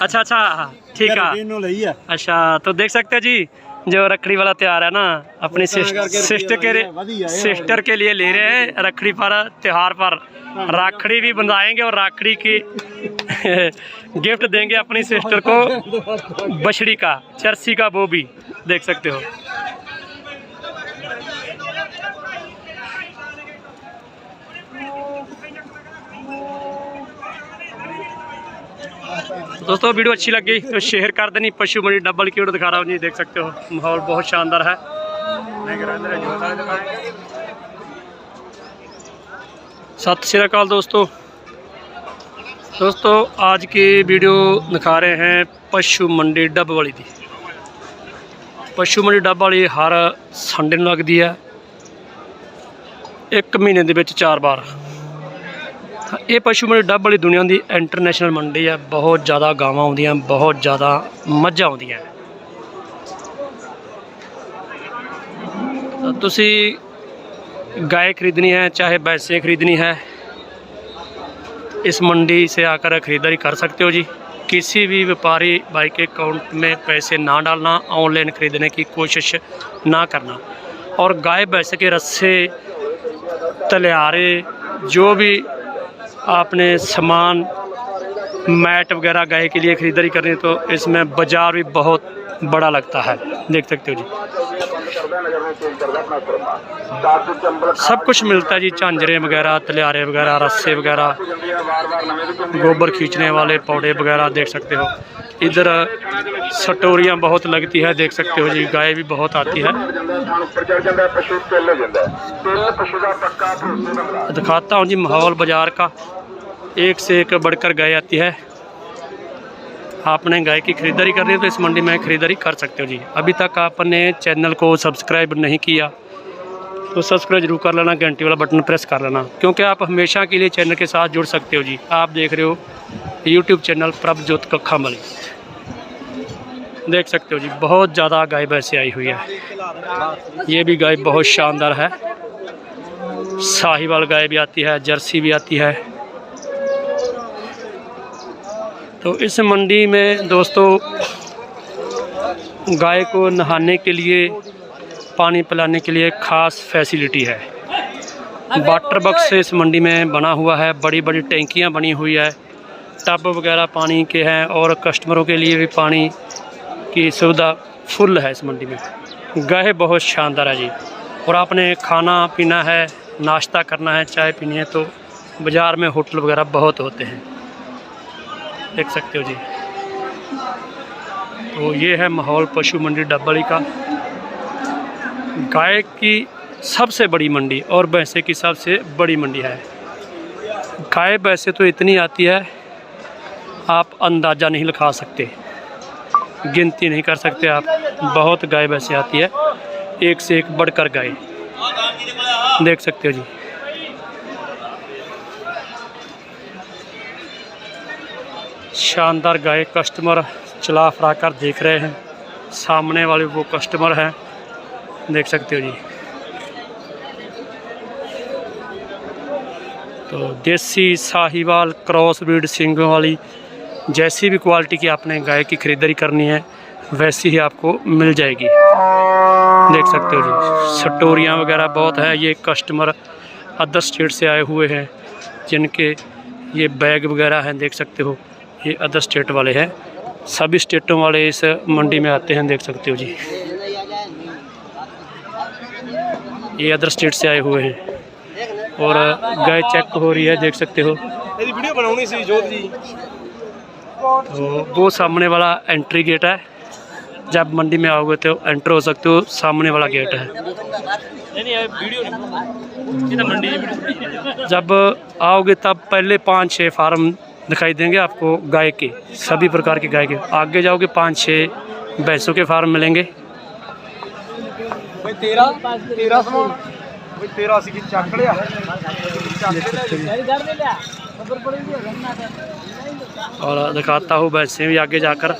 अच्छा अच्छा ठीक है इन्होंने ली है अच्छा तो देख सकते जी जो रखड़ी वाला त्यौहार है ना अपनी सिस्टर के सिस्टर के लिए ले रहे हैं रखड़ी पर त्यौहार पर राखड़ी भी बनाएंगे और राखड़ी की गिफ्ट देंगे अपनी सिस्टर को बछड़ी का चरसी का वो भी देख सकते हो दोस्तों वीडियो अच्छी लग गई तो शेयर कर देनी पशु मंडी डबल की ओर दिखा रहा हूँ जी देख सकते हो माहौल बहुत शानदार है सत श्री अकाल दोस्तों दोस्तों आज की वीडियो ਦਿਖਾ ਰਹੇ हैं ਪਸ਼ੂ ਮੰਡੀ ਡੱਬ ਵਾਲੀ ਦੀ ਪਸ਼ੂ ਮੰਡੀ ਡੱਬ ਵਾਲੀ ਹਰ ਸੰਡੇ ਨੂੰ ਲੱਗਦੀ ਹੈ ਇੱਕ ਮਹੀਨੇ ਦੇ ਵਿੱਚ ਚਾਰ ਵਾਰ ਤਾਂ ਇਹ ਪਸ਼ੂ ਮੰਡੀ ਡੱਬ ਵਾਲੀ ਦੁਨੀਆ ਦੀ ਇੰਟਰਨੈਸ਼ਨਲ ਮੰਡੀ ਹੈ ਬਹੁਤ ਜ਼ਿਆਦਾ ਗਾਵਾਂ ਆਉਂਦੀਆਂ ਬਹੁਤ ਜ਼ਿਆਦਾ ਮੱਝਾਂ ਆਉਂਦੀਆਂ ਤਾਂ ਤੁਸੀਂ गाय खरीदनी है चाहे भैंसें खरीदनी है इस मंडी से आकर खरीदारी कर सकते हो जी किसी भी व्यापारी भाई के अकाउंट में पैसे ना डालना ऑनलाइन खरीदने की कोशिश ना करना और गाय भैंस के रस्से तलियारे जो भी आपने सामान, मैट वगैरह गाय के लिए खरीदारी करनी तो इसमें बाज़ार भी बहुत बड़ा लगता है। देख सकते हो जी। सब कुछ मिलता है जी झांजरे वगैरह, तलियारे वगैरह, रस्से वगैरह, गोबर खींचने वाले पौधे वगैरह देख सकते हो। इधर सटोरियाँ बहुत लगती है, देख सकते हो जी, गाय भी बहुत आती है। दिखाता हूँ जी माहौल बाज़ार का, एक से एक बढ़कर गाय आती है। आपने गाय की खरीदारी करनी है तो इस मंडी में खरीदारी कर सकते हो जी। अभी तक आपने चैनल को सब्सक्राइब नहीं किया तो सब्सक्राइब ज़रूर कर लेना, घंटी वाला बटन प्रेस कर लेना, क्योंकि आप हमेशा के लिए चैनल के साथ जुड़ सकते हो जी। आप देख रहे हो यूट्यूब चैनल प्रभ प्रभजोत कखा मली देख सकते हो जी, बहुत ज़्यादा गाय भैंसे आई हुई है। ये भी गाय बहुत शानदार है। साहिवाल गाय भी आती है, जर्सी भी आती है। तो इस मंडी में दोस्तों, गाय को नहाने के लिए, पानी पिलाने के लिए खास फैसिलिटी है। वाटर बक्स इस मंडी में बना हुआ है बड़ी बड़ी टैंकियाँ बनी हुई है। टब वगैरह पानी के हैं और कस्टमरों के लिए भी पानी की सुविधा फुल है इस मंडी में। गाय बहुत शानदार है जी। और आपने खाना पीना है, नाश्ता करना है, चाय पीनी है तो बाज़ार में होटल वगैरह बहुत होते हैं। देख सकते हो जी। तो ये है माहौल पशु मंडी डब्बली का। गाय की सबसे बड़ी मंडी और भैंसे की सबसे बड़ी मंडी है। गाय, भैंसे तो इतनी आती है, आप अंदाज़ा नहीं लगा सकते। गिनती नहीं कर सकते आप। बहुत गाय वैसे आती है। एक से एक बढ़कर गाय देख सकते हो जी। शानदार गाय कस्टमर चला फरा कर देख रहे हैं। सामने वाले वो कस्टमर हैं। देख सकते हो जी। तो देसी साहिवाल, क्रॉस ब्रीड, सिंगों वाली जैसी भी क्वालिटी की आपने गाय की ख़रीदारी करनी है, वैसी ही आपको मिल जाएगी। देख सकते हो जी, सटोरियाँ वगैरह बहुत हैं। ये कस्टमर अदर स्टेट से आए हुए हैं, जिनके ये बैग वगैरह हैं, देख सकते हो। ये अदर स्टेट वाले हैं। सभी स्टेटों वाले इस मंडी में आते हैं, देख सकते हो जी। ये अदर स्टेट से आए हुए हैं। और, गाय चेक हो रही है, देख सकते हो। वीडियो बनानी सी, जोत जी। तो वो सामने वाला एंट्री गेट है। जब मंडी में आओगे तो एंटर हो सकते हो सामने वाला गेट है। जब आओगे तब पहले पाँच छः फार्म दिखाई देंगे आपको गाय के सभी प्रकार के गाय के। आगे जाओगे पाँच छः भैंसों के फार्म मिलेंगे। तेरा तेरा और दिखाता हूँ भैंसे भी आगे जाकर।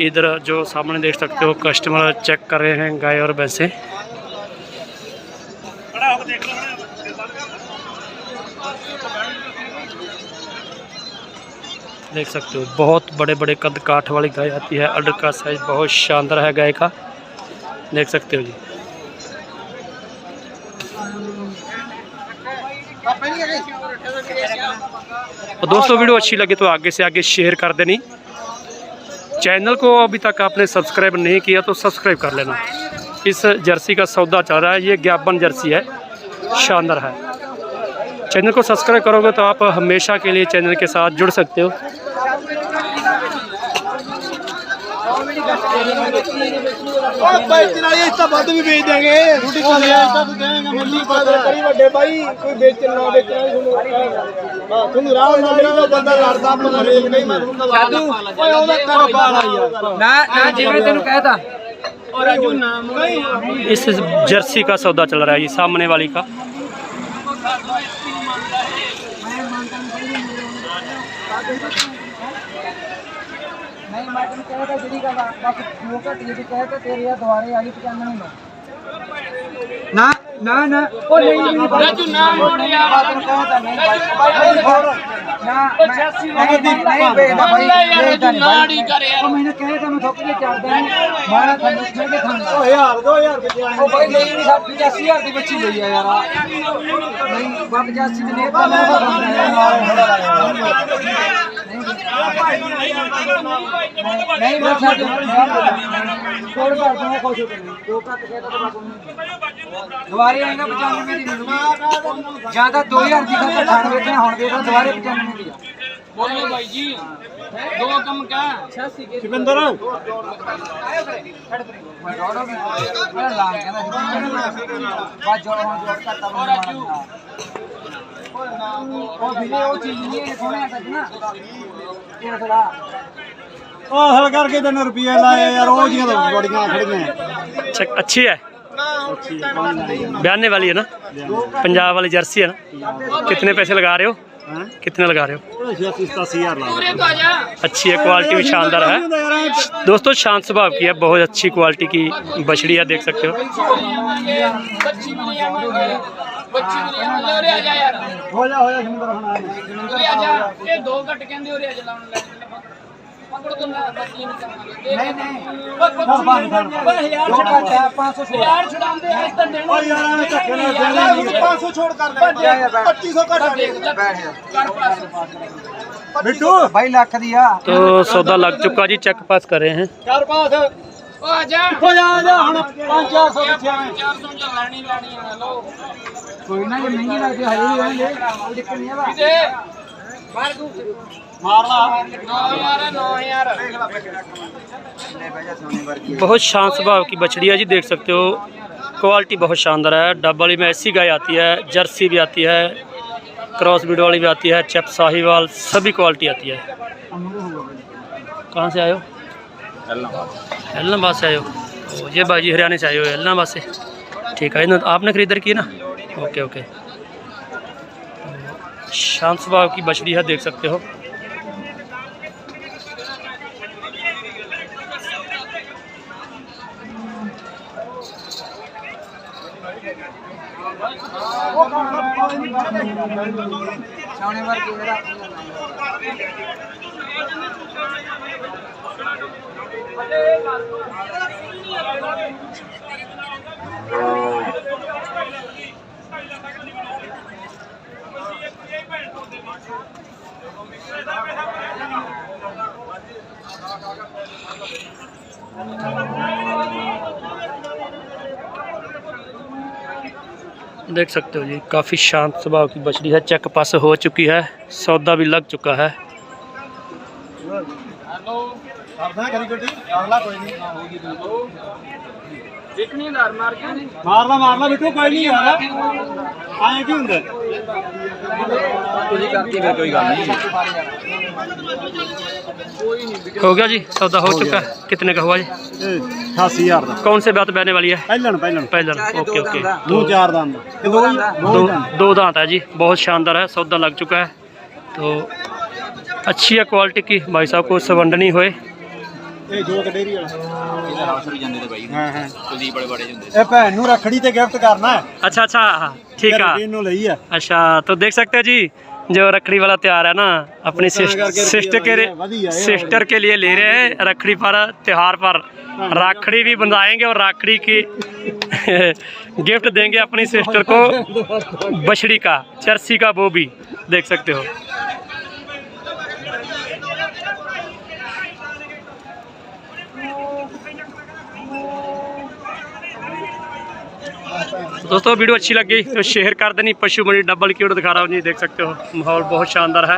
इधर जो सामने देख सकते हो कस्टमर चेक कर रहे हैं गाय और भैंसे। देख सकते हो, बहुत बड़े बड़े कद काठ वाली गाय आती है। अडर का साइज़ बहुत शानदार है गाय का। देख सकते हो जी। और दोस्तों, वीडियो अच्छी लगे तो आगे से आगे शेयर कर देनी। चैनल को अभी तक आपने सब्सक्राइब नहीं किया तो सब्सक्राइब कर लेना। इस जर्सी का सौदा चल रहा है, ये ज्ञापन जर्सी है, शानदार है। चैनल को सब्सक्राइब करोगे तो आप हमेशा के लिए चैनल के साथ जुड़ सकते हो। ਵੇਚਣਾ ਇਸ ਤਾਂ ਵੱਧ ਵੀ ਵੇਚ ਦਾਂਗੇ ਰੋਟੀ ਖਾ ਲਿਆ ਇਸ ਤਾਂ ਤੂੰ ਦੇਵੇਂਗਾ ਮੰਡੀ ਕਦਰ ਕਰੀ ਵੱਡੇ ਭਾਈ ਕੋਈ ਵੇਚਣ ਨਾ ਵੇਚਣਾ ਤੁਹਾਨੂੰ ਹਾਂ ਤੁਹਾਨੂੰ ਰਾਹ ਨਾ ਮੇਰਾ ਉਹ ਬੰਦਾ ਲੜਦਾ ਆਪਾਂ ਮਰੇਕ ਨਹੀਂ ਮੈਂ ਤੁਹਾਨੂੰ ਓਏ ਉਹਦਾ ਕਾਰੋਬਾਰ ਆ ਯਾਰ ਨਾ ਨਾ ਜਿਵੇਂ ਤੈਨੂੰ ਕਹਿਤਾ ਔਰ ਅਜੂ ਨਾਮ ਨਹੀਂ इस जर्सी का सौदा चल रहा है ये सामने वाली का नहीं मैडम कहे था दिल्ली का वापस मौका दिए भी कहे थे तेरे यहाँ दोबारे आई पहचान नहीं मैं ना ना ना ओ नहीं नहीं राजू ना मोड़ यार बात कहा था नहीं भाई छोड़ ना नहीं नहीं बेटा भाई बेटा नाड़ी कर यार मैंने कहे था मैं ठोक के चार दिन मारा था मैं के था ओ यार दो यार ओ भाई नहीं नहीं साहब 85000 ਦੀ ਬੱਚੀ ਲਈ ਆ ਯਾਰ ਨਹੀਂ 85000 ਦੀ ਨਹੀਂ ਤਾਂ ਨਹੀਂ ਮੈਂ ਛੱਡ ਕੋੜ ਭਰ ਦੂੰਗਾ ਕੋਸ਼ਿਸ਼ ਕਰਨੀ ਦੋ ਘੱਟ ਗਿਆ ਤਾਂ ਬਾਪੂ ਨੂੰ ਦੁਬਾਰੇ ਆਏਗਾ 95 ਦੀ ਮਿਲੂਗੀ ਜਾਂ ਤਾਂ 2000 ਦੀ ਖਰਚ ਛੱਡ ਵੇਚਣਾ ਹੁਣ ਦੇ ਦੁਬਾਰੇ 95 ਦੀ ਬੋਲੋ ਬਾਈ ਜੀ। ਦੋ ਕੰਮ ਕਾ ਸ਼ਿਵਿੰਦਰ। ਆਇਓ ਕਰੇ ਛੱਡ ਪਰੇ ਮੈਂ ਰੋੜੋ ਮੈਂ ਲਾਲ ਕਹਿੰਦਾ ਬਾਜੋ ਹੁਣ ਜੋੜ ਕਰਤਾ ਮੈਂ ਰਾਜੂ ਉਹ ਵੀਰੇ ਉਹ ਚੀਜ਼ ਨਹੀਂ ਸੋਹਣਿਆ ਕਰਨਾ ਉਹ ਹਲ ਕਰਕੇ ਤੈਨੂੰ ਰੁਪਏ ਲਾਏ ਯਾਰ ਉਹ ਜੀਆਂ ਤਾਂ ਬੜੀਆਂ ਖੜੀਆਂ अच्छा अच्छी है बयाने वाली है ना पंजाब वाली जर्सी है ना कितने पैसे लगा रहे हो हैं कितने लगा रहे हो अच्छी है क्वालिटी भी शानदार है दोस्तों शांत स्वभाव की है बहुत अच्छी क्वालिटी की बछड़ी है देख सकते हो हो जा हो जा ਨਹੀਂ ਨਹੀਂ ਫੜ ਬਾਹਰ ਫੜ ਦੋ ਘੱਟ ਹੈ 500 ਯਾਰ ਓ ਯਾਰ ਐਵੇਂ ਧੱਕੇ ਨਾਲ ਦੇਣੀ 500 ਛੋੜ ਕਰ ਲੈ 2500 ਘੱਟ ਦੇ ਬਿੱਟੂ ਬਾਈ ਲੱਖ ਦੀ ਆ तो सौदा लग चुका जी चेक पास कर रहे हैं ਚਾਰ ਪਾਸ ਉਹ ਆ ਜਾ ਹੋ ਜਾ ਆ ਜਾ ਹੁਣ 5-400 ਪਿੱਛੇ ਐਵੇਂ ਕੋਈ ਨਾ ਜੇ ਮਹਿੰਗੀ ਲੱਗਦੀ ਹਜੇ ਵੀ ਰਹਿਣਗੇ ਕੋਈ ਦਿੱਕਤ ਨਹੀਂ ਆ ਮਾਰ ਲਾ बहुत शांत स्वभाव की बछड़ी है जी देख सकते हो क्वालिटी बहुत शानदार है डब वाली में ऐसी गाय आती है जर्सी भी आती है क्रॉस ब्रीड वाली भी आती है चेप साहिवाल सभी क्वालिटी आती है कहाँ से आए हो एलनाबाद से आए हो ओ, ये बाजी हरियाणा से आए हो एलनाबाद से ठीक है इन्हों- आपने खरीदारी की ना ओके ओके शांत स्वभाव की बछड़ी है देख सकते हो। देख सकते हो जी, काफ़ी शांत स्वभाव की बछड़ी है, चेक पास हो चुकी है, सौदा भी लग चुका है। ਕਰਦਾ ਕਰੀ ਗੱਡੀ ਕਰ ਲਾ ਕੋਈ ਨਹੀਂ ਮਾਰ ਲਾ ਮਾਰ ਲਾ ਬਿੱਟੂ ਕੋਈ ਨਹੀਂ ਯਾਰ ਆਏ ਕੀ ਹੁੰਦਾ ਤੁਸੀਂ ਕਰਤੀ ਫਿਰ ਕੋਈ ਗੱਲ ਨਹੀਂ हो गया जी सौदा हो चुका है कितने का हुआ जी ਇਹ 88000 ਦਾ कौन से बात बहने वाली है ਪਹਿਲਣ ਪਹਿਲਣ पहले ओके ओके ਦੋ ਚਾਰ ਦਾ ਕਿ ਦੋ ਹੀ? ਦੋ दो ਹੀ ਦੰਦ। दो दांत है जी बहुत शानदार है सौदा लग चुका है तो अच्छी है क्वालिटी की भाई साहब को सवंडनी होए ਇਹ ਜੋ ਕਡੇਰੀ ਵਾਲਾ ਇਹਦਾ ਰਾਸ਼ ਵੀ ਜਾਂਦੇ ਤੇ ਬਾਈ ਹਾਂ ਹਾਂ ਕੁਲਦੀਪ ਬੜੇ ਬੜੇ ਹੁੰਦੇ ਇਹ ਭੈਣ ਨੂੰ ਰੱਖੜੀ ਤੇ ਗਿਫਟ ਕਰਨਾ ਹੈ अच्छा अच्छा हाँ, ठीक है ਇਹਨੂੰ ਲਈ ਆ अच्छा तो देख सकते हैं जी जो रखड़ी वाला त्योहार है ना अपनी करके सिस्टर के रखड़ी वाली है, सिस्टर के लिए ले रहे हैं रखड़ी पर त्योहार पर राखड़ी भी बंधाएंगे और राखड़ी की गिफ्ट देंगे अपनी सिस्टर को बछड़ी का चरसी का वो भी देख सकते हो दोस्तों वीडियो अच्छी लगी तो शेयर कर देनी पशु मंडी डबल की ओर दिखा रहा हूँ जी देख सकते हो माहौल बहुत शानदार है